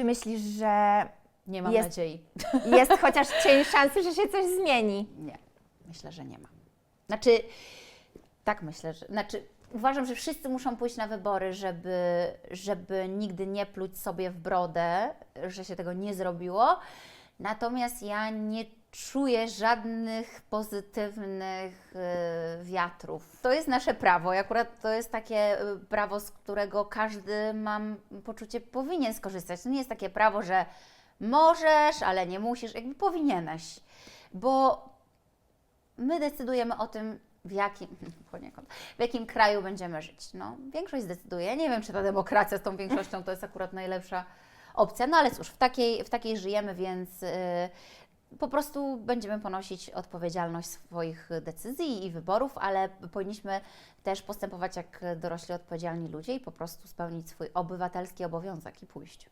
Czy myślisz, że Nie mam Jest- nadziei. jest chociaż cień szansy, że się coś zmieni? Nie, myślę, że nie ma. Znaczy, tak myślę, że. Znaczy, uważam, że wszyscy muszą pójść na wybory, żeby, żeby nigdy nie pluć sobie w brodę, że się tego nie zrobiło. Natomiast ja nie czuję żadnych pozytywnych y, wiatrów. To jest nasze prawo i akurat to jest takie y, prawo, z którego każdy, mam poczucie, powinien skorzystać. To nie jest takie prawo, że możesz, ale nie musisz, jakby powinieneś. Bo my decydujemy o tym, w jakim, poniekąd, w jakim kraju będziemy żyć. No, większość zdecyduje. Nie wiem, czy ta demokracja z tą większością to jest akurat najlepsza opcja, no ale cóż, w takiej, w takiej żyjemy, więc yy, po prostu będziemy ponosić odpowiedzialność swoich decyzji i wyborów, ale powinniśmy też postępować jak dorośli, odpowiedzialni ludzie i po prostu spełnić swój obywatelski obowiązek i pójść.